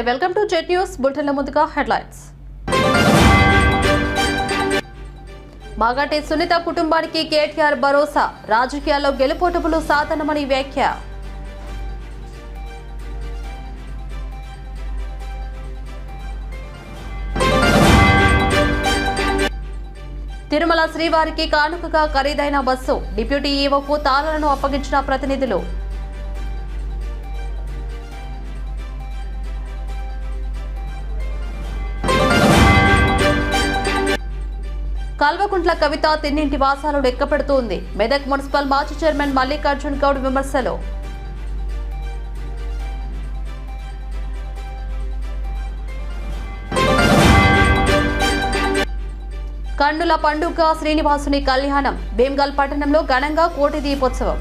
నమస్తే. Welcome to Jet News బులెటిన్ల ముందుగా హెడ్లైన్స్. మాగంటి సునీత కుటుంబానికి కేటీఆర్ భరోసా. రాజకీయాల్లో గెలుపోటములు సాధనమని వ్యాఖ్య. తిరుమల శ్రీవారికి కానుకగా ఖరీదైన బస్సు. డిప్యూటీ ఈవోకు తాళాలను అప్పగించిన ప్రతినిధులు. కల్వకుంట్ల కవిత తిన్నింటి వాసాలు లెక్కపెడుతోంది. మెదక్ మున్సిపల్ మాజీ చైర్మన్ మల్లికార్జున్ గౌడ్ విమర్శలు. కన్నుల పండుగ శ్రీనివాసుని కళ్యాణం. భీమ్గల్ పట్టణంలో ఘనంగా కోటి దీపోత్సవం.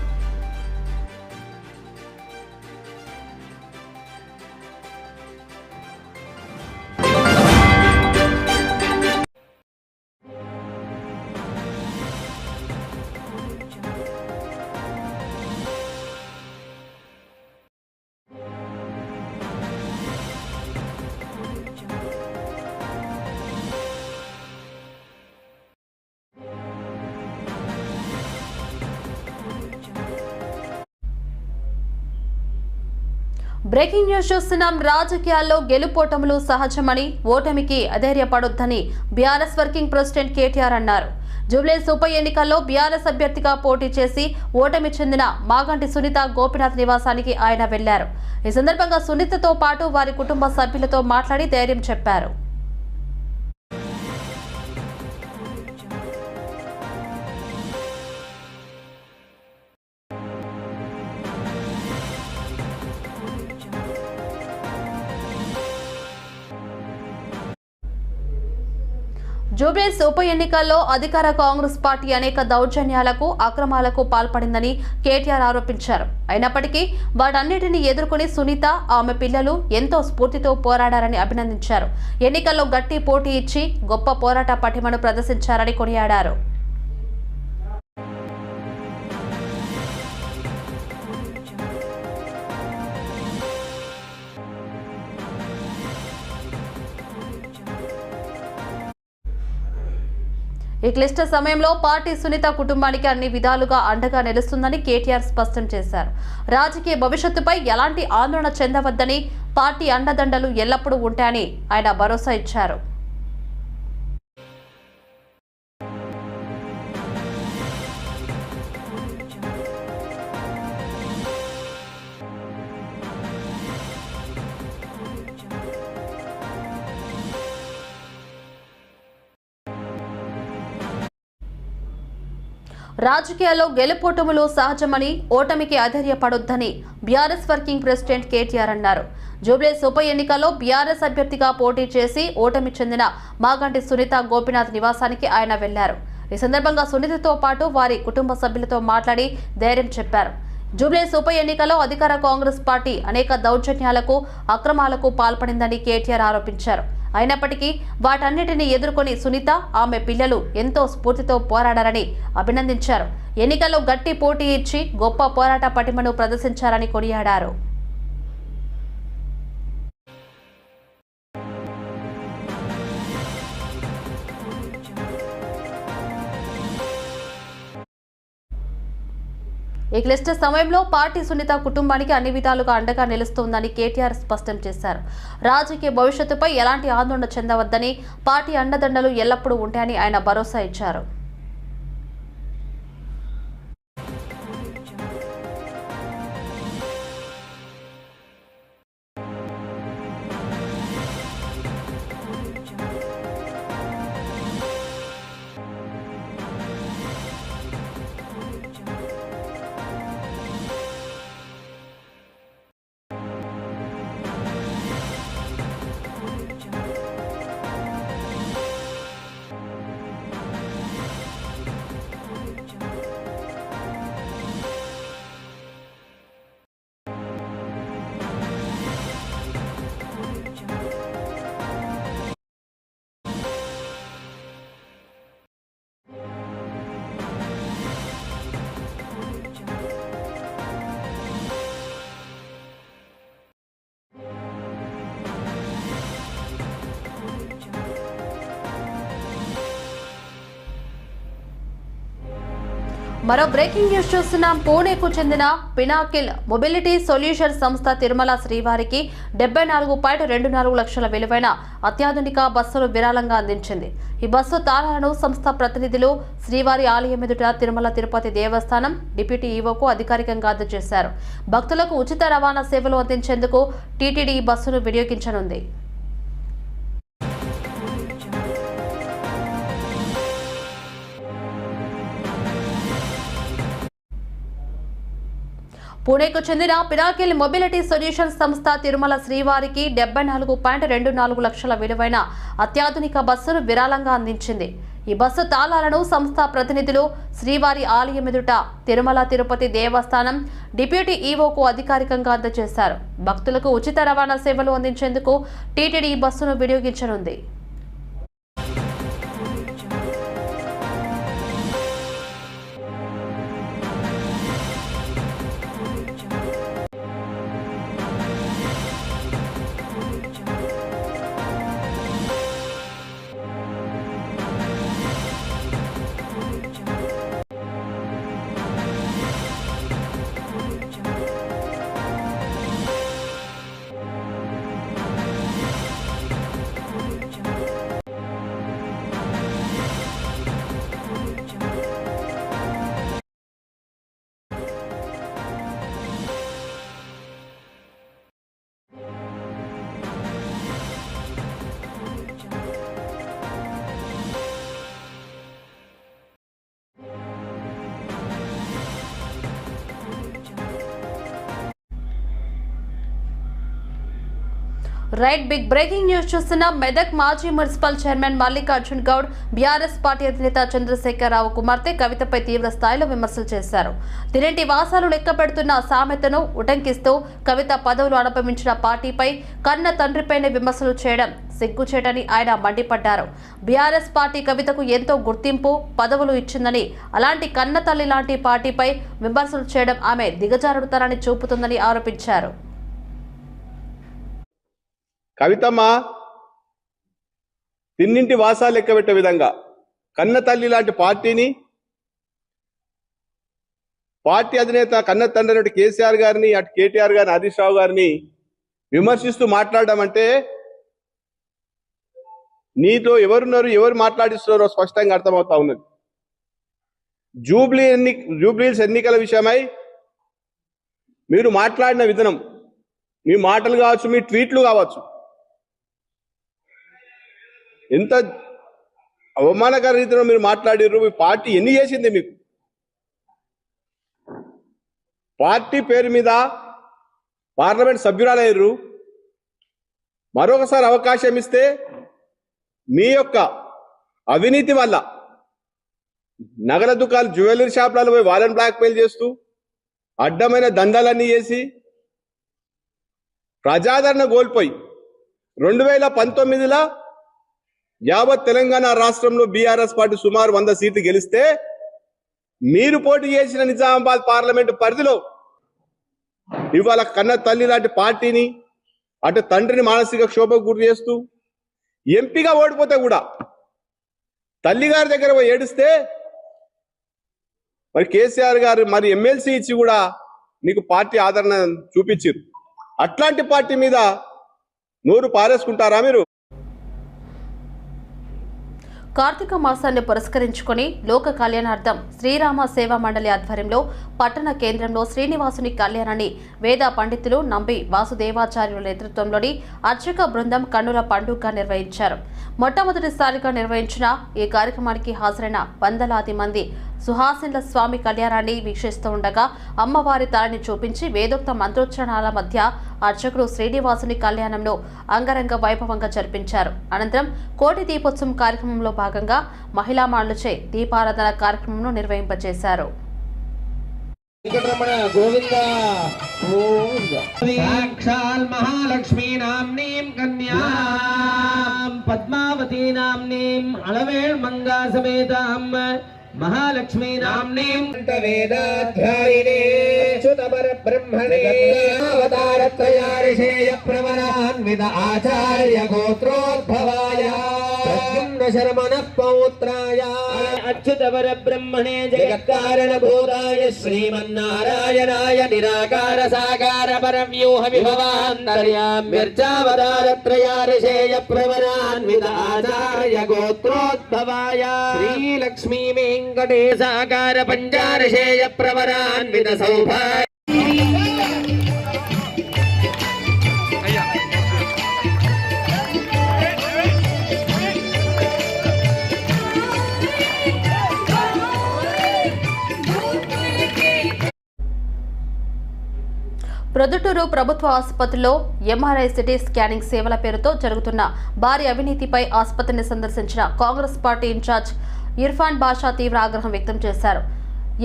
బ్రేకింగ్ న్యూస్ చూస్తున్నాం. రాజకీయాల్లో గెలుపోటములు సహజమని ఓటమికి అధైర్యపడొద్దని బీఆర్ఎస్ వర్కింగ్ ప్రెసిడెంట్ కేటీఆర్ అన్నారు. జూబ్లీస్ ఉప ఎన్నికల్లో బీఆర్ఎస్ అభ్యర్థిగా పోటీ చేసి ఓటమి చెందిన మాగంటి సునీత గోపినాథ్ నివాసానికి ఆయన వెళ్ళారు. ఈ సందర్భంగా సునీతతో పాటు వారి కుటుంబ సభ్యులతో మాట్లాడి ధైర్యం చెప్పారు. జూబ్లీస్ ఉప ఎన్నికల్లో అధికార కాంగ్రెస్ పార్టీ అనేక దౌర్జన్యాలకు అక్రమాలకు పాల్పడిందని కేటీఆర్ ఆరోపించారు. అయినప్పటికీ వాటన్నిటిని ఎదుర్కొని సునీత ఆమె పిల్లలు ఎంతో స్ఫూర్తితో పోరాడారని అభినందించారు. ఎన్నికల్లో గట్టి పోటీ ఇచ్చి గొప్ప పోరాట పటిమను ప్రదర్శించారని కొనియాడారు. ఈ క్లిష్ట సమయంలో పార్టీ సునీత కుటుంబానికి అన్ని విధాలుగా అండగా నిలుస్తుందని కేటీఆర్ స్పష్టం చేశారు. రాజకీయ భవిష్యత్తుపై ఎలాంటి ఆందోళన చెందవద్దని పార్టీ అండదండలు ఎల్లప్పుడూ ఉంటాయని ఆయన భరోసా ఇచ్చారు. రాజకీయాల్లో గెలుపోటములు సహజమని ఓటమికి అధైర్యపడొద్దని బీఆర్ఎస్ వర్కింగ్ ప్రెసిడెంట్ కేటీఆర్ అన్నారు. జూబ్లీస్ ఉప ఎన్నికల్లో బీఆర్ఎస్ అభ్యర్థిగా పోటీ చేసి ఓటమి చెందిన మాగంటి సునీత గోపినాథ్ నివాసానికి ఆయన వెళ్ళారు. ఈ సందర్భంగా సునీతతో పాటు వారి కుటుంబ సభ్యులతో మాట్లాడి ధైర్యం చెప్పారు. జూబ్లీస్ ఉప ఎన్నికల్లో అధికార కాంగ్రెస్ పార్టీ అనేక దౌర్జన్యాలకు అక్రమాలకు పాల్పడిందని కేటీఆర్ ఆరోపించారు. అయినప్పటికీ వాటన్నిటిని ఎదుర్కొని సునీత ఆమె పిల్లలు ఎంతో స్ఫూర్తితో పోరాడారని అభినందించారు. ఎన్నికల్లో గట్టి పోటీ ఇచ్చి గొప్ప పోరాట పటిమను ప్రదర్శించారని కొనియాడారు. ఈ క్లిష్ట సమయంలో పార్టీ సునీత కుటుంబానికి అన్ని విధాలుగా అండగా నిలుస్తోందని కేటీఆర్ స్పష్టం చేశారు. రాజకీయ భవిష్యత్తుపై ఎలాంటి ఆందోళన చెందవద్దని పార్టీ అండదండలు ఎల్లప్పుడూ ఉంటాయని ఆయన భరోసా ఇచ్చారు. మరో బ్రేకింగ్ న్యూస్ చూస్తున్నాం. పూణేకు చెందిన పినాకిల్ మొబిలిటీ సొల్యూషన్ సంస్థ తిరుమల శ్రీవారికి డెబ్బై నాలుగు పాయింట్ రెండు నాలుగు లక్షల విలువైన అత్యాధునిక బస్సును విరాళంగా అందించింది. ఈ బస్సు తాళాలను సంస్థ ప్రతినిధులు శ్రీవారి ఆలయం ఎదుట తిరుమల తిరుపతి దేవస్థానం డిప్యూటీ ఈవోకు అధికారికంగా అందజేశారు. భక్తులకు ఉచిత రవాణా సేవలు అందించేందుకు టీటీడీ ఈ బస్సును వినియోగించనుంది. పూణేకు చెందిన పినాకిల్ మొబిలిటీ సొల్యూషన్ సంస్థ తిరుమల శ్రీవారికి డెబ్బై నాలుగు పాయింట్ రెండు నాలుగు లక్షల విలువైన అత్యాధునిక బస్సును విరాళంగా అందించింది. ఈ బస్సు తాళాలను సంస్థ ప్రతినిధులు శ్రీవారి ఆలయం ఎదుట తిరుమల తిరుపతి దేవస్థానం డిప్యూటీ ఈవోకు అధికారికంగా అందజేశారు. భక్తులకు ఉచిత రవాణా సేవలు అందించేందుకు టీటీడీ ఈ బస్సును వినియోగించనుంది. రైట్ బిగ్ బ్రేకింగ్ న్యూస్ చూస్తున్న మెదక్ మాజీ municipal chairman Mallikarjun Goud BRS party అధినేత చంద్రశేఖరరావు కుమార్తె కవితపై తీవ్ర స్థాయిలో విమర్శలు చేశారు. తినేటి వాసాలు లెక్క పెడుతున్న సామెతను ఉటంకిస్తూ కవిత పదవులు అనుభవించిన పార్టీపై కన్న తండ్రిపైనే విమర్శలు చేయడం సిగ్గుచేటని ఆయన మండిపడ్డారు. బీఆర్ఎస్ పార్టీ కవితకు ఎంతో గుర్తింపు పదవులు ఇచ్చిందని అలాంటి కన్న తల్లి లాంటి పార్టీపై విమర్శలు చేయడం ఆమె దిగజారుడుతనాన్ని చూపుతుందని ఆరోపించారు. కవితమ్మ తిన్నింటి వాసాలు లెక్కబెట్టే విధంగా. కన్న తల్లి లాంటి పార్టీని పార్టీ అధినేత కన్న తండ్రి అటు కేసీఆర్ గారిని అటు కేటీఆర్ గారిని హరీష్ రావు గారిని విమర్శిస్తూ మాట్లాడడం అంటే నీతో ఎవరున్నారు ఎవరు మాట్లాడిస్తున్నారో స్పష్టంగా అర్థమవుతా ఉన్నది. జూబ్లీ ఎన్ని జూబ్లీస్ ఎన్నికల విషయమై మీరు మాట్లాడిన విధానం మీ మాటలు కావచ్చు మీ ట్వీట్లు కావచ్చు ఎంత అవమానకర రీతిలో మీరు మాట్లాడిర్రు? మీ పార్టీ ఎన్ని చేసింది మీకు? పార్టీ పేరు మీద పార్లమెంట్ సభ్యురాలయ్యారు మరొకసారి అవకాశం ఇస్తే మీ యొక్క అవినీతి వల్ల నగల దుకాణాలు జ్యువెలరీ షాపులలో పోయి వాళ్ళని బ్లాక్మెయిల్ చేస్తూ అడ్డమైన దందాలన్నీ చేసి ప్రజాదరణ కోల్పోయి రెండు వేల పంతొమ్మిదిలో యావత్ తెలంగాణ రాష్ట్రంలో బీఆర్ఎస్ పార్టీ సుమారు వంద సీట్లు గెలిస్తే మీరు పోటీ చేసిన నిజామాబాద్ పార్లమెంటు పరిధిలో ఇవాళ కన్న తల్లి లాంటి పార్టీని అటు తండ్రిని మానసిక క్షోభకు గురి చేస్తూ ఎంపీగా ఓడిపోతే కూడా తల్లి గారి దగ్గర పోయి ఏడిస్తే మరి కేసీఆర్ గారు మరి ఎమ్మెల్సీ ఇచ్చి కూడా నీకు పార్టీ ఆదరణ చూపించారు అట్లాంటి పార్టీ మీద నోరు పారేసుకుంటారా మీరు? కార్తీక మాసాన్ని పురస్కరించుకుని లోక కళ్యాణార్థం శ్రీరామ సేవా మండలి ఆధ్వర్యంలో పట్టణ కేంద్రంలో శ్రీనివాసుని కళ్యాణాన్ని వేద పండితులు నంబి వాసుదేవాచార్యుల నేతృత్వంలోని అర్చక బృందం కన్నుల పండుగ నిర్వహించారు. మొట్టమొదటిసారిగా నిర్వహించిన ఈ కార్యక్రమానికి హాజరైన వందలాది మంది సుహాసిన్ల స్వామి కళ్యాణాన్ని వీక్షిస్తూ ఉండగా అమ్మవారి తలని చూపించి వేదోక్త మంత్రోచ్చరణాల మధ్య అర్చకుడు శ్రీనివాసుని కళ్యాణంలో అంగరంగ వైభవంగా జరిపించారు. అనంతరం కోటి దీపోత్సవం కార్యక్రమంలో భాగంగా మహిళా మాళ్ళచే దీపారాధన కార్యక్రమంను నిర్వహింపజేశారు పద్మావతీ నామ్నీం అలవేళ్ మంగా సమేతాం महालक्ष्मी नामनी। वेदाध्यायिने ब्रह्मणे अवतारत्रयारिषेय प्रवरान्वित आचार्य गोत्रोद्भवा గోత్రోద్భవాయ ప్రద్యుమ్న శరమణ పౌత్రాయ. అచ్యుత పరబ్రహ్మణే జగత్కారణభూతాయ శ్రీమన్నారాయణాయ నిరాకార సాకార పరవ్యూహ విభవాంతర్యామ్యర్చావతారత్రయారిషేయ ప్రవరాన్విత ఆచార్య గోత్రోద్భవాయ శ్రీలక్ష్మీ వెంకటేశాకార పంచారిషేయ ప్రవరాన్విత సౌభాయ ప్రొద్దుటూరు ప్రభుత్వ ఆసుపత్రిలో ఎంఆర్ఐ సిటీ స్కానింగ్ సేవల పేరుతో జరుగుతున్న భారీ అవినీతిపై ఆసుపత్రిని సందర్శించిన Congress party in-charge Irfan Basha తీవ్ర ఆగ్రహం వ్యక్తం చేశారు.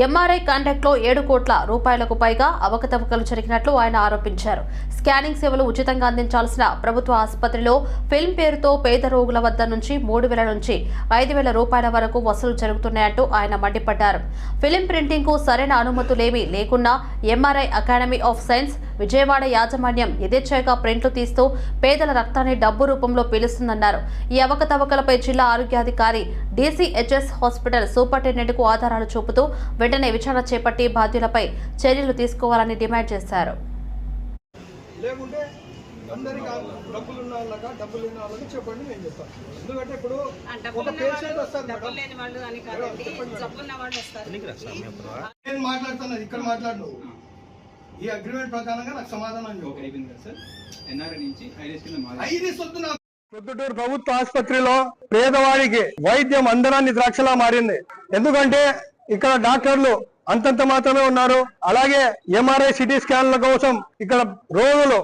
ఎంఆర్ఐ కాంటాక్ట్లో ఏడు కోట్ల రూపాయలకు పైగా అవకతవకలు జరిగినట్లు ఆయన ఆరోపించారు. స్కానింగ్ సేవలు ఉచితంగా అందించాల్సిన ప్రభుత్వ ఆసుపత్రిలో ఫిల్మ్ పేరుతో పేద రోగుల వద్ద నుంచి మూడు వేల నుంచి ఐదు వేల రూపాయల వరకు వసూలు జరుగుతున్నాయంటూ ఆయన మండిపడ్డారు. ఫిలిం ప్రింటింగ్కు సరైన అనుమతులేమీ లేకున్నా MRI academy of science Vijayawada యాజమాన్యం యథేచ్ఛగా ప్రింట్లు తీస్తూ పేదల రక్తాన్ని డబ్బు రూపంలో పీలుస్తుందన్నారు. ఈ అవకతవకలపై జిల్లా ఆరోగ్యాధికారి డీసీహెచ్ఎస్ హాస్పిటల్ సూపరింటెండెంట్కు ఆధారాలు చూపుతూ వెంటనే విచారణ చేపట్టి బాధ్యులపై చర్యలు తీసుకోవాలని డిమాండ్ చేశారు. లేకుంటే అందరికి డబ్బులు ఉన్న వాళ్ళక డబ్బులు ఉన్న వాళ్ళకి చెప్పండి నేను చెప్తాను ఎందుకంటే ఇప్పుడు ఒక పేషెంట్ వస్తారు మేడం. లేని వాళ్ళు అని కాదండి. జబ్బున్న వాళ్ళు వస్తారు. నేను మాట్లాడుతున్నది ఇక్కడ మాట్లాడు ఈ అగ్రిమెంట్ ప్రకారంగా నాకు సమాధానం ప్రొద్దుటూరు ప్రభుత్వ ఆసుపత్రిలో పేదవాడికి వైద్యం అందరాన్ని ద్రాక్షలా మారింది. ఎందుకంటే ఇక్కడ డాక్టర్లు అంతంత మాత్రమే ఉన్నారు. అలాగే ఎంఆర్ఐ సిటీ స్కాన్ల కోసం ఇక్కడ రోజులు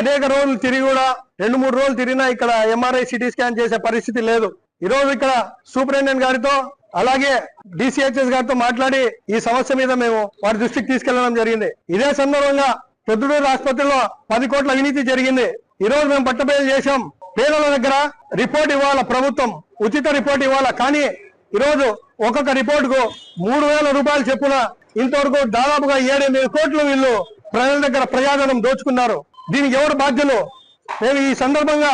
అనేక రోజులు తిరిగి కూడా రెండు మూడు రోజులు తిరిగినా ఇక్కడ ఎంఆర్ఐ సిటీ స్కాన్ చేసే పరిస్థితి లేదు. ఈ రోజు ఇక్కడ సూపరింటెండెంట్ గారితో అలాగే డిసిహెచ్ఎస్ గారితో మాట్లాడి ఈ సమస్య మీద మేము వారి దృష్టికి తీసుకెళ్ళడం జరిగింది. ఇదే సందర్భంగా ప్రొద్దుటూరు ఆసుపత్రిలో పది కోట్ల అవినీతి జరిగింది. ఈ రోజు మేము పట్టబయలు చేశాం. పేదల దగ్గర రిపోర్ట్ ఇవ్వాల ప్రభుత్వం ఉచిత రిపోర్ట్ ఇవ్వాలా. కానీ ఈరోజు ఒక్కొక్క రిపోర్ట్కు మూడు వేల రూపాయలు చెప్పున ఇంతవరకు దాదాపుగా ఏడెనిమిది కోట్లు వీళ్ళు ప్రజల దగ్గర ప్రజాధనం దోచుకున్నారు. దీనికి ఎవరు బాధ్యులు? మేము ఈ సందర్భంగా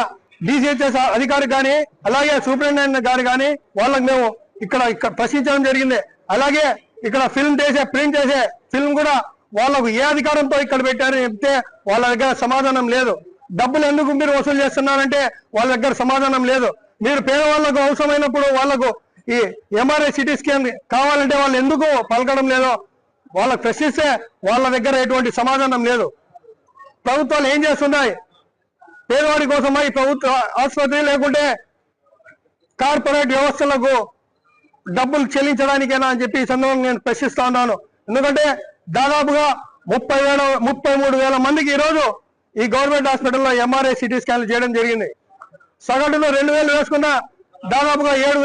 డిసిహెచ్ఎస్ అధికారి కానీ అలాగే సూపరింటెండెంట్ గారు కానీ వాళ్ళకి మేము ఇక్కడ ఇక్కడ ప్రశ్నించడం జరిగింది. అలాగే ఇక్కడ ఫిల్మ్ చేసే ప్రింట్ చేసే ఫిల్మ్ కూడా వాళ్ళకు ఏ అధికారంతో ఇక్కడ పెట్టారని చెప్తే వాళ్ళ దగ్గర సమాధానం లేదు. డబ్బులు ఎందుకు మీరు వసూలు చేస్తున్నారంటే వాళ్ళ దగ్గర సమాధానం లేదు. మీరు పేదవాళ్ళకు అవసరమైనప్పుడు వాళ్ళకు ఈ ఎంఆర్ఐ సిటీ స్కాన్ కావాలంటే వాళ్ళు ఎందుకు పలకడం లేదో వాళ్ళకు ప్రశ్నిస్తే వాళ్ళ దగ్గర ఎటువంటి సమాధానం లేదు. ప్రభుత్వాలు ఏం చేస్తున్నాయి? పేదవాడి కోసమై ప్రభుత్వ ఆసుపత్రి లేకుంటే కార్పొరేట్ వ్యవస్థలకు డబ్బులు చెల్లించడానికేనా అని చెప్పి ఈ సందర్భంగా నేను ప్రశ్నిస్తా ఉన్నాను. ఎందుకంటే దాదాపుగా ముప్పై వేల ముప్పై మూడు వేల మందికి ఈరోజు ఈ గవర్నమెంట్ హాస్పిటల్లో ఎంఆర్ఐ సిటీ స్కాన్లు చేయడం జరిగింది. సగటులో రెండు వేలు వేసుకున్న దాదాపుగా ఏడు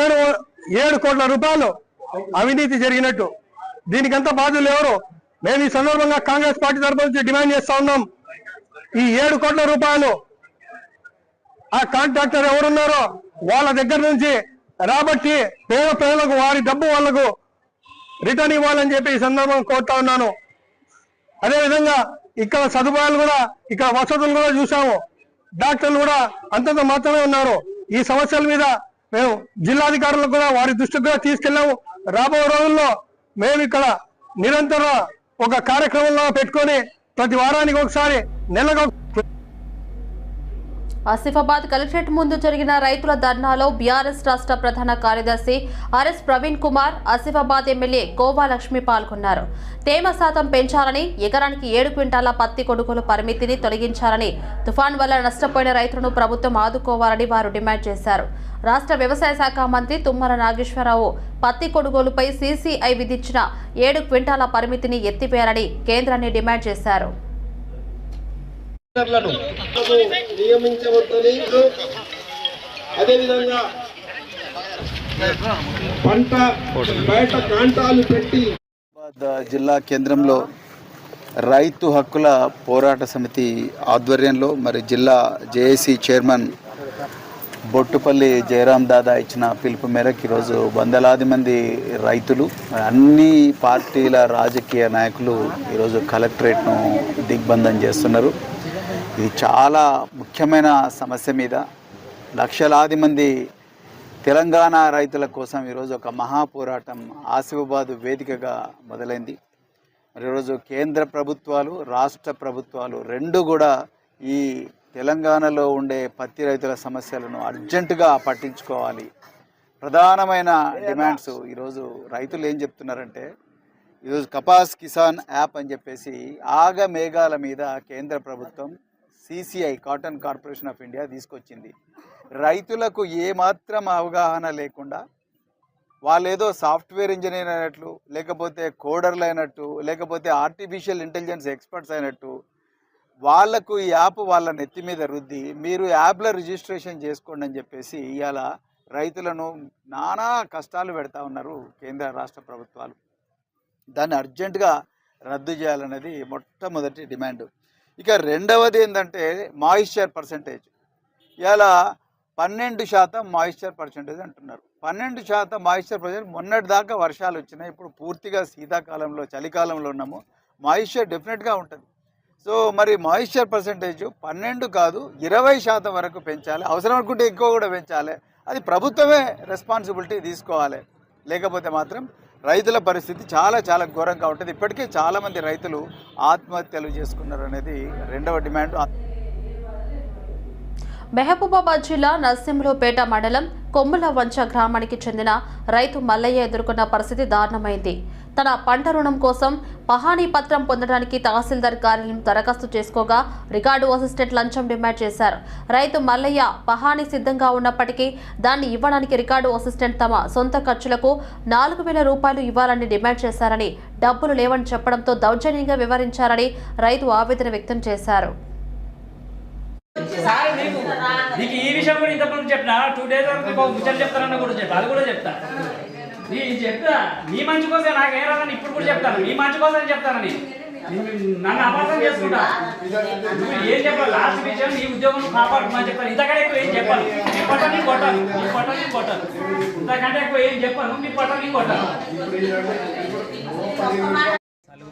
ఏడు ఏడు కోట్ల రూపాయలు అవినీతి జరిగినట్టు. దీనికంత బాధ్యులు ఎవరు? మేము ఈ సందర్భంగా కాంగ్రెస్ పార్టీ తరపు నుంచి డిమాండ్ చేస్తా ఉన్నాం. ఈ ఏడు కోట్ల రూపాయలు ఆ కాంట్రాక్టర్ ఎవరున్నారో వాళ్ళ దగ్గర నుంచి రాబట్టి పేద ప్రజలకు వారి డబ్బు వాళ్ళకు రిటర్న్ ఇవ్వాలని చెప్పి ఈ సందర్భం కోరుతా ఉన్నాను. అదేవిధంగా ఇక్కడ సదుపాయాలు కూడా ఇక్కడ వసతులు కూడా చూసాము డాక్టర్లు కూడా అంతంత మాత్రమే ఉన్నారు. ఈ సమస్యల మీద మేము జిల్లాధికారులకు కూడా వారి దృష్టికి కూడా తీసుకెళ్ళాము. రాబో రోజుల్లో మేము ఇక్కడ నిరంతరం ఒక కార్యక్రమంలో పెట్టుకొని ప్రతి వారానికి ఒకసారి నెలకు ఆసిఫాబాద్ కలెక్టరేట్ ముందు జరిగిన రైతుల ధర్నాలో బీఆర్ఎస్ రాష్ట్ర ప్రధాన కార్యదర్శి ఆర్ఎస్ ప్రవీణ్ కుమార్ ఆసిఫాబాద్ ఎమ్మెల్యే కోవా లక్ష్మి పాల్గొన్నారు. తేమ శాతం పెంచాలని ఎకరానికి ఏడు క్వింటాల పత్తి కొనుగోలు పరిమితిని తొలగించాలని తుఫాన్ వల్ల నష్టపోయిన రైతులను ప్రభుత్వం ఆదుకోవాలని వారు డిమాండ్ చేశారు. రాష్ట్ర వ్యవసాయ శాఖ మంత్రి తుమ్మల నాగేశ్వరరావు పత్తి కొనుగోలుపై సీసీఐ విధించిన ఏడు క్వింటాల పరిమితిని ఎత్తివేయాలని కేంద్రాన్ని డిమాండ్ చేశారు. నియమించవద్దని అదేవిధంగా పంట బయట కాంటాలు పెట్టి జిల్లా కేంద్రంలో రైతు హక్కుల పోరాట సమితి ఆధ్వర్యంలో మరి జిల్లా జేఏసీ చైర్మన్ బొట్టుపల్లి జయరాం దాదా ఇచ్చిన పిలుపు మేరకు ఈరోజు వందలాది మంది రైతులు అన్ని పార్టీల రాజకీయ నాయకులు ఈరోజు కలెక్టరేట్ను దిగ్బంధం చేస్తున్నారు. ఇది చాలా ముఖ్యమైన సమస్య మీద లక్షలాది మంది తెలంగాణ రైతుల కోసం ఈరోజు ఒక మహాపోరాటం ఆసిఫాబాద్ వేదికగా మొదలైంది. మరి ఈరోజు కేంద్ర ప్రభుత్వాలు రాష్ట్ర ప్రభుత్వాలు రెండు కూడా ఈ తెలంగాణలో ఉండే పత్తి రైతుల సమస్యలను అర్జెంటుగా పట్టించుకోవాలి. ప్రధానమైన డిమాండ్స్ ఈరోజు రైతులు ఏం చెప్తున్నారంటే ఈరోజు కపాస్ కిసాన్ యాప్ అని చెప్పేసి ఆగ మేఘాల మీద కేంద్ర ప్రభుత్వం CCI cotton corporation of India తీసుకొచ్చింది. రైతులకు ఏమాత్రం అవగాహన లేకుండా వాళ్ళేదో సాఫ్ట్వేర్ ఇంజనీర్ అయినట్లు లేకపోతే కోడర్లు అయినట్టు లేకపోతే ఆర్టిఫిషియల్ ఇంటెలిజెన్స్ ఎక్స్పర్ట్స్ అయినట్టు వాళ్ళకు ఈ యాప్ వాళ్ళ నెత్తి మీద రుద్ది మీరు యాప్లో రిజిస్ట్రేషన్ చేసుకోండి అని చెప్పేసి ఇవాళ రైతులను నానా కష్టాలు పెడతా ఉన్నారు కేంద్ర రాష్ట్ర ప్రభుత్వాలు. దాన్ని అర్జెంటుగా రద్దు చేయాలన్నది మొట్టమొదటి డిమాండ్. ఇక రెండవది ఏంటంటే మాయిశ్చర్ పర్సంటేజ్ ఇలా పన్నెండు శాతం మాయిశ్చర్ పర్సంటేజ్ అంటున్నారు. పన్నెండు శాతం మాయిశ్చర్ పర్సెంట్ మొన్నటి దాకా వర్షాలు వచ్చినాయి. ఇప్పుడు పూర్తిగా శీతాకాలంలో చలికాలంలో ఉన్నాము. మాయిశ్చర్ డెఫినెట్గా ఉంటుంది. సో మరి మాయిశ్చర్ పర్సంటేజ్ పన్నెండు కాదు ఇరవై శాతం వరకు పెంచాలి. అవసరం అనుకుంటే ఎక్కువ కూడా పెంచాలి. అది ప్రభుత్వమే రెస్పాన్సిబిలిటీ తీసుకోవాలి. లేకపోతే మాత్రం రైతుల పరిస్థితి చాలా చాలా ఘోరంగా ఉంటుంది. ఇప్పటికే చాలామంది రైతులు ఆత్మహత్యలు చేసుకున్నారు అనేది రెండవ డిమాండ్. మెహబూబాబాద్ జిల్లా నర్సింహులపేట మండలం కొమ్ముల వంచ గ్రామానికి చెందిన రైతు మల్లయ్య ఎదుర్కొన్న పరిస్థితి దారుణమైంది. తన పంట రుణం కోసం పహానీ పత్రం పొందడానికి తహసీల్దార్ కార్యాలయం దరఖాస్తు చేసుకోగా రికార్డు అసిస్టెంట్ లంచం డిమాండ్ చేశారు. రైతు మల్లయ్య పహానీ సిద్ధంగా ఉన్నప్పటికీ దాన్ని ఇవ్వడానికి రికార్డు అసిస్టెంట్ తమ సొంత ఖర్చులకు నాలుగు వేల రూపాయలు ఇవ్వాలని డిమాండ్ చేశారని డబ్బులు లేవని చెప్పడంతో దౌర్జన్యంగా వివరించారని రైతు ఆవేదన వ్యక్తం చేశారు. నీకు ఈ విషయం కూడా ఇంతకుముందు చెప్పిన టూ డేస్ వరకు చెప్తారన్న కూడా చెప్తా అది కూడా చెప్తా. నీ చెప్తా నీ మంచి కోసం నాకేం రాదని ఇప్పుడు కూడా చెప్తాను. నీ మంచి కోసం చెప్తాను నేను నన్ను అపార్థం చేసుకుంటా. నువ్వు ఏం చెప్పాలి? లాస్ట్ విషయం నీ ఉద్యోగం నువ్వు కాపాడుకోమని చెప్తాను ఇంతకంటే ఎక్కువ ఏం చెప్పాను నీ పట్ట నీ కొట్టాను నీ పట్ట నీ కొట్టాను ఇంతకంటే ఎక్కువ ఏం చెప్పాను నీ పట్ట నీ కొట్టాను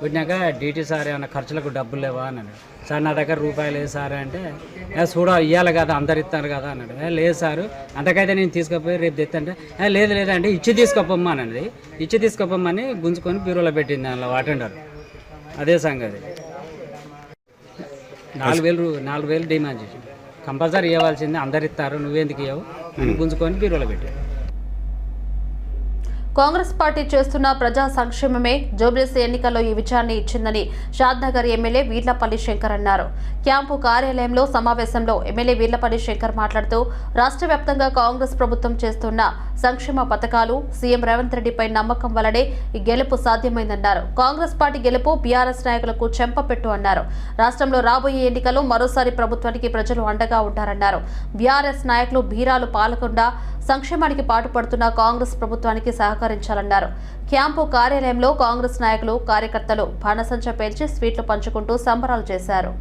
పెట్టినాక డీటీ సార్ ఏమైనా ఖర్చులకు డబ్బులు లేవా అని అన్నాడు. సార్ నా దగ్గర రూపాయలు లేదు సార్ అంటే చూడ ఇవ్వాలి కదా అందరు ఇస్తారు కదా అన్నాడు. లేదు సార్ అంతకైతే నేను తీసుకుపోయి రేపు తెత్తంటే లేదు లేదంటే ఇచ్చి తీసుకోపోమ్మా అన్నది. ఇచ్చి తీసుకోపమ్మని గుంజుకొని బీరోలో పెట్టింది అందులో అటెండర్ అదే సంగతి. నాలుగు వేలు రూ- నాలుగు వేలు డిమాండ్ చేసి కంపల్సరీ ఇవ్వాల్సింది అందరు ఇస్తారు నువ్వెందుకు ఇవ్వవు గుంజుకొని బీరోలో పెట్టాడు. కాంగ్రెస్ పార్టీ చేస్తున్న ప్రజా సంక్షేమమే జోబ్లెస్ ఎన్నికల్లో ఈ విజయాన్ని ఇచ్చిందని షాద్నగర్ ఎమ్మెల్యే వీర్లపల్లి శంకర్ అన్నారు. క్యాంపు కార్యాలయంలో సమావేశంలో ఎమ్మెల్యే వీర్లపల్లి శంకర్ మాట్లాడుతూ రాష్ట్ర వ్యాప్తంగా కాంగ్రెస్ ప్రభుత్వం చేస్తున్న సంక్షేమ పథకాలు సీఎం రేవంత్ రెడ్డిపై నమ్మకం వలనే ఈ గెలుపు సాధ్యమైందన్నారు. కాంగ్రెస్ పార్టీ గెలుపు బీఆర్ఎస్ నాయకులకు చెంపపెట్టు అన్నారు. రాష్ట్రంలో రాబోయే ఎన్నికల్లో మరోసారి ప్రభుత్వానికి ప్రజలు అండగా ఉంటారన్నారు. బీఆర్ఎస్ నాయకులు బీరాలు పాలకుండా సంక్షేమానికి పాటుపడుతున్న కాంగ్రెస్ ప్రభుత్వానికి సహకారం సహకరించాలన్నారు. క్యాంపు కార్యాలయంలో కాంగ్రెస్ నాయకులు కార్యకర్తలు బాణసంచ పేల్చి స్వీట్లు పంచుకుంటూ సంబరాలు చేశారు.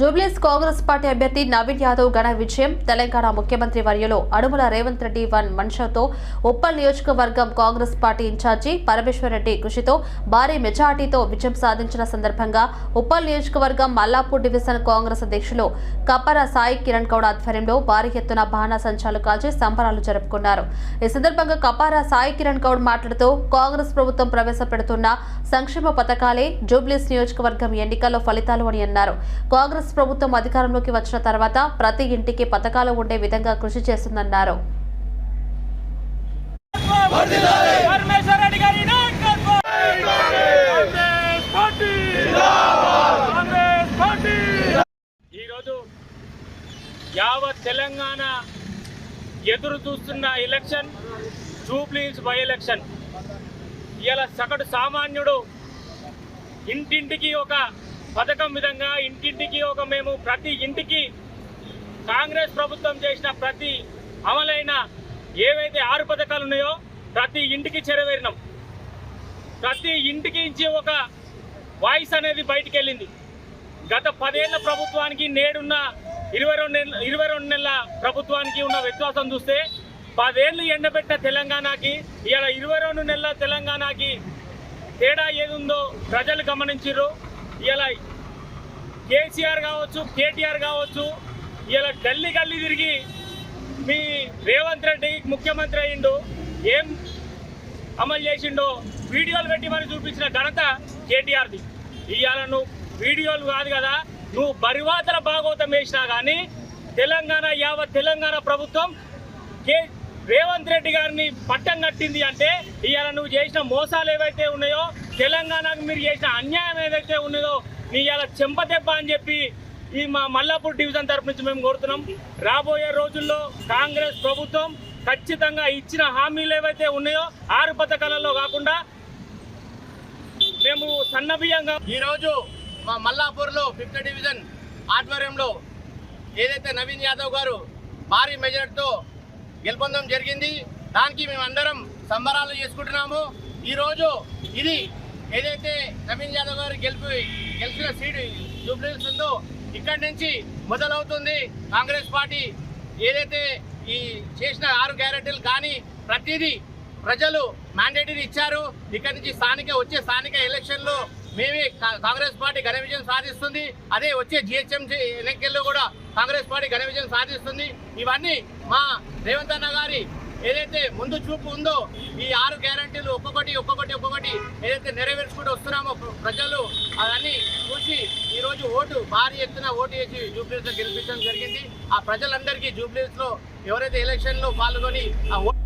జూబ్లీస్ కాంగ్రెస్ పార్టీ అభ్యర్థి నవీన్ యాదవ్ ఘన విజయం. తెలంగాణ ముఖ్యమంత్రి వర్యలో అడుముల రేవంత్ రెడ్డి వన్ మన్షతో ఉప్పల్ నియోజకవర్గం కాంగ్రెస్ పార్టీ ఇన్ఛార్జి పరమేశ్వరరెడ్డి కృషితో భారీ మెజార్టీతో విజయం సాధించిన సందర్భంగా ఉప్పల్ నియోజకవర్గం మల్లాపూర్ డివిజన్ కాంగ్రెస్ అధ్యక్షులు కప్పర సాయి కిరణ్ గౌడ్ ఆధ్వర్యంలో భారీ ఎత్తున బాణా సంచాలు కాల్చి సంబరాలు జరుపుకున్నారు. ఈ సందర్భంగా కపార సాయి కిరణ్ గౌడ్ మాట్లాడుతూ కాంగ్రెస్ ప్రభుత్వం ప్రవేశపెడుతున్న సంక్షేమ పథకాలే జూబ్లీస్ నియోజకవర్గం ఎన్నికల్లో ఫలితాలు అని అన్నారు. కాంగ్రెస్ ప్రభుత్వం అధికారంలోకి వచ్చిన తర్వాత ప్రతి ఇంటికి పథకాలు ఉండే విధంగా కృషి చేస్తుందన్నారు. ఎదురు చూస్తున్న ఎలక్షన్ జూబ్లీస్ బై ఎలక్షన్ ఇలా సగటు సామాన్యుడు ఇంటింటికి ఒక పథకం విధంగా ఇంటింటికి ఒక మేము ప్రతి ఇంటికి కాంగ్రెస్ ప్రభుత్వం చేసిన ప్రతి అమలైన ఏవైతే ఆరు పథకాలు ఉన్నాయో ప్రతి ఇంటికి చెరవేరినాం. ప్రతి ఇంటికి ఇచ్చి ఒక వాయిస్ అనేది బయటికి వెళ్ళింది గత పదేళ్ళ ప్రభుత్వానికి నేడున్న ఇరవై రెండు నెల ఇరవై రెండు నెలల ప్రభుత్వానికి ఉన్న వ్యత్యాసం చూస్తే పదేళ్ళు ఎండబెట్టిన తెలంగాణకి ఇవాళ ఇరవై రెండు నెలల తెలంగాణకి తేడా ఏదుందో ప్రజలు గమనించరు ఇలా కేసీఆర్ కావచ్చు కేటీఆర్ కావచ్చు ఇలా గల్లీ గల్లీ తిరిగి మీ రేవంత్ రెడ్డి ముఖ్యమంత్రి అయ్యిండు. ఏం అమలు చేసిండో వీడియోలు పెట్టి మరి చూపించిన ఘనత కేటీఆర్ది. ఇవాళ నువ్వు వీడియోలు కాదు కదా నువ్వు బరివాతల భాగోతం వేసినా కానీ తెలంగాణ యావత్ తెలంగాణ ప్రభుత్వం కే రేవంత్ రెడ్డి గారిని పట్టం కట్టింది అంటే ఇవాళ నువ్వు చేసిన మోసాలు ఏవైతే ఉన్నాయో తెలంగాణకు మీరు చేసిన అన్యాయం ఏదైతే ఉన్నదో నీ ఇలా చెంపదెబ్బ అని చెప్పి ఈ మా మల్లాపూర్ డివిజన్ తరపు నుంచి మేము కోరుతున్నాం. రాబోయే రోజుల్లో కాంగ్రెస్ ప్రభుత్వం ఖచ్చితంగా ఇచ్చిన హామీలు ఏవైతే ఉన్నాయో ఆరు పథకాలలో కాకుండా మేము సన్నబియ్యంగా ఈరోజు మా మల్లాపూర్లో ఫిఫ్త్ డివిజన్ ఆధ్వర్యంలో ఏదైతే నవీన్ యాదవ్ గారు భారీ మెజార్టీతో గెలుపొందడం జరిగింది. దానికి మేమందరం సంబరాలు చేసుకుంటున్నాము. ఈరోజు ఇది ఏదైతే నవీన్ యాదవ్ గారు గెలిపి గెలిచిన సీటు జూబ్లీస్ ఉందో ఇక్కడి నుంచి మొదలవుతుంది. కాంగ్రెస్ పార్టీ ఏదైతే ఈ చేసిన ఆరు గ్యారెంటీలు కానీ ప్రతిదీ ప్రజలు మ్యాండేటరీ ఇచ్చారు. ఇక్కడి నుంచి స్థానిక వచ్చే స్థానిక ఎలక్షన్లో మేమే కా- కాంగ్రెస్ పార్టీ ఘన విజయం సాధిస్తుంది. అదే వచ్చే జిహెచ్ఎంసీ ఎన్నికల్లో కూడా కాంగ్రెస్ పార్టీ ఘన విజయం సాధిస్తుంది. ఇవన్నీ మా రేవంత్ అన్న గారి ఏదైతే ముందు చూపు ఉందో ఈ ఆరు గ్యారంటీలు ఒక్కొక్కటి ఒక్కొక్కటి ఒక్కొక్కటి ఏదైతే నెరవేర్చుకుంటూ వస్తున్నామో ప్రజలు అవన్నీ చూసి ఈరోజు ఓటు భారీ ఎత్తున ఓటు వేసి జూబ్లీస్లో గెలిపించడం జరిగింది. ఆ ప్రజలందరికీ జూబ్లీస్లో ఎవరైతే ఎలక్షన్లో పాల్గొని ఆ ఓటు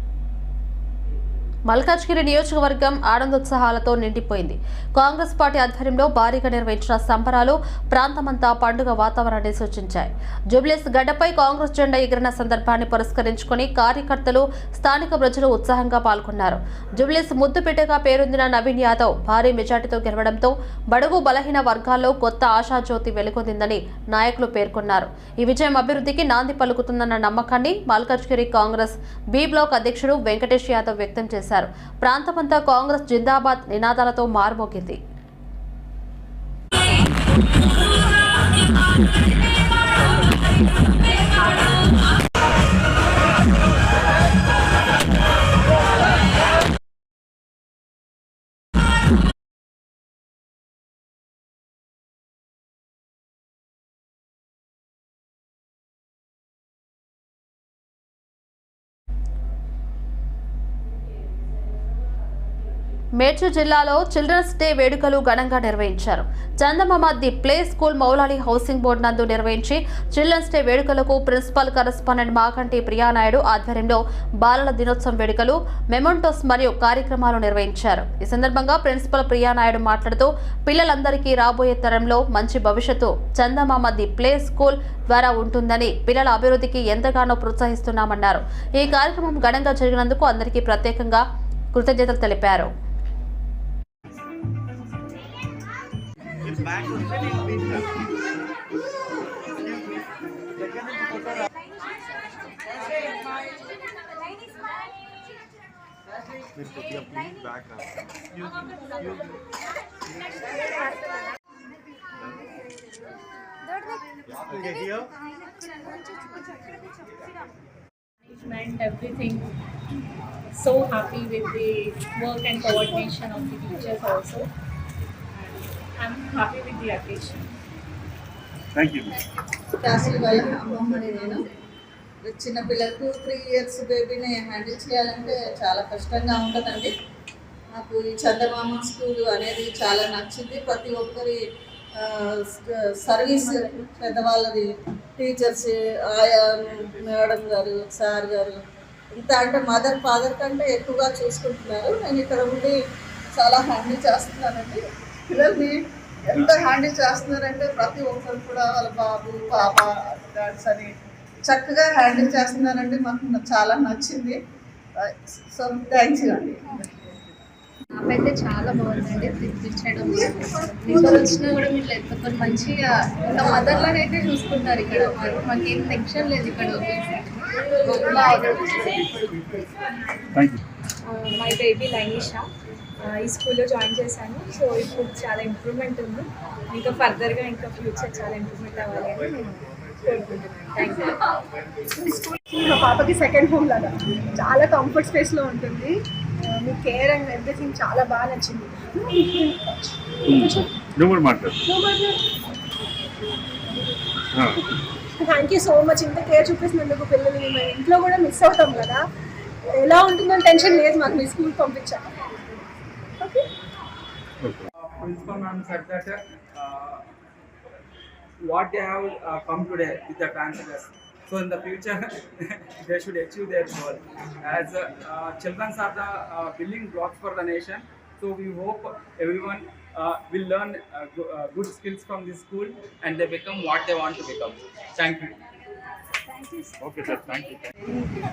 మల్కాజ్గిరి నియోజకవర్గం ఆనందోత్సాహాలతో నిండిపోయింది. కాంగ్రెస్ పార్టీ ఆధ్వర్యంలో భారీగా నిర్వహించిన సంబరాలు ప్రాంతమంతా పండుగ వాతావరణాన్ని సూచించాయి. జూబ్లీస్ గడ్డపై కాంగ్రెస్ జెండా ఎగిరిన సందర్భాన్ని పురస్కరించుకుని కార్యకర్తలు స్థానిక ప్రజలు ఉత్సాహంగా పాల్గొన్నారు. జూబ్లీస్ ముద్దుపేటగా పేరొందిన నవీన్ యాదవ్ భారీ మెజార్టీతో గెలవడంతో బడుగు బలహీన వర్గాల్లో కొత్త ఆశాజ్యోతి వెలుగొందిందని నాయకులు పేర్కొన్నారు. ఈ విజయం అభివృద్ధికి నాంది పలుకుతుందన్న నమ్మకాన్ని మల్కాజ్గిరి కాంగ్రెస్ బి బ్లాక్ అధ్యక్షుడు వెంకటేష్ యాదవ్ వ్యక్తం చేశారు. ప్రాంతమంతా కాంగ్రెస్ జిందాబాద్ నినాదాలతో మారుమోగింది మేడ్చల్ జిల్లాలో చిల్డ్రన్స్ డే వేడుకలు ఘనంగా నిర్వహించారు. Chandamama the play school Moula Ali housing board నందు నిర్వహించి చిల్డ్రన్స్ డే వేడుకలకు ప్రిన్సిపల్ కరస్పాండెంట్ మాకంటి ప్రియానాయుడు ఆధ్వర్యంలో బాలల దినోత్సవం వేడుకలు మెమోంటోస్ మరియు కార్యక్రమాలు నిర్వహించారు. ఈ సందర్భంగా ప్రిన్సిపల్ ప్రియానాయుడు మాట్లాడుతూ పిల్లలందరికీ రాబోయే తరంలో మంచి భవిష్యత్తు చందమామ ది ప్లే స్కూల్ ద్వారా ఉంటుందని పిల్లల అభివృద్ధికి ఎంతగానో ప్రోత్సహిస్తున్నామన్నారు. ఈ కార్యక్రమం ఘనంగా జరిగినందుకు అందరికీ ప్రత్యేకంగా కృతజ్ఞతలు తెలిపారు. back to spinning winter. Management, everything. So happy with the work and coordination of the teachers also. I'm happy with the occasion. క్లాసుల వల్ల అమ్మమ్మని నేను చిన్న పిల్లలకు త్రీ ఇయర్స్ బేబీని హ్యాండిల్ చేయాలంటే చాలా కష్టంగా ఉంటుందండి. నాకు ఈ చందమామ స్కూల్ అనేది చాలా నచ్చింది. ప్రతి ఒక్కరి సర్వీస్ పెద్దవాళ్ళది టీచర్స్ ఆయా మేడం గారు సార్ గారు ఇంత అంటే మదర్ ఫాదర్ కంటే ఎక్కువగా చూసుకుంటున్నారు. నేను ఇక్కడ ఉండి చాలా హ్యాండిల్ చేస్తున్నానండి. పిల్లల్ని ఎంత హ్యాండిల్ చేస్తున్నారంటే ప్రతి ఒక్కరు కూడా వాళ్ళ బాబు పాప డాన్స్ అని చక్కగా హ్యాండిల్ చేస్తున్నారండి. మాకు చాలా నచ్చింది. సో థ్యాంక్స్ అండి. నాకైతే చాలా బాగుందండి పిలిపించడం ఎవరు వచ్చినా కూడా మీరు ఎత్తుకొని మంచిగా ఇంకా మదర్ లాగా అయితే చూసుకుంటారు ఇక్కడ మాకు మాకేం టెన్షన్ లేదు ఇక్కడ మై బేబీ లైనిషా. ఈ స్కూల్లో జాయిన్ చేశాను. సో ఇప్పుడు చాలా ఇంప్రూవ్మెంట్ ఉంది. ఇంకా ఫర్దర్గా ఇంకా ఫ్యూచర్ చాలా ఇంప్రూవ్మెంట్ అవ్వాలి అని నేను కోరుకుంటున్నాను. Thank you. మా పాపకి సెకండ్ హోమ్ లాగా. చాలా కంఫర్ట్ స్పేస్లో ఉంటుంది. మీ కేర్ అండ్ ఎవ్రీథింగ్ చాలా బాగా నచ్చింది. థ్యాంక్ యూ సో మచ్ ఇంత కేర్ చూపిస్తున్నందుకు పిల్లల్ని మేము ఇంట్లో కూడా మిస్ అవుతాం కదా. ఎలా ఉంటుందని టెన్షన్ లేదు మాకు. మీ స్కూల్ పంపించాలి. Principal ma'am said that uh, what they have uh, come today with the transfers. So in the future, they should achieve their goal. As uh, children are the uh, building blocks for the nation, so we hope everyone uh, will learn uh, good skills from this school and they become what they want to become. Thank you. Okay, sir. Thank you.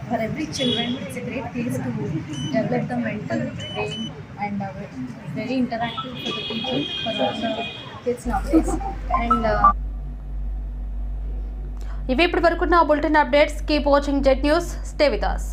for every children it's a great place to develop the mental brain and uh, very interactive for the people for all the kids nowadays and uh, ఇవి ఇప్పటి వరకున్న bulletin updates keep watching jet news stay with us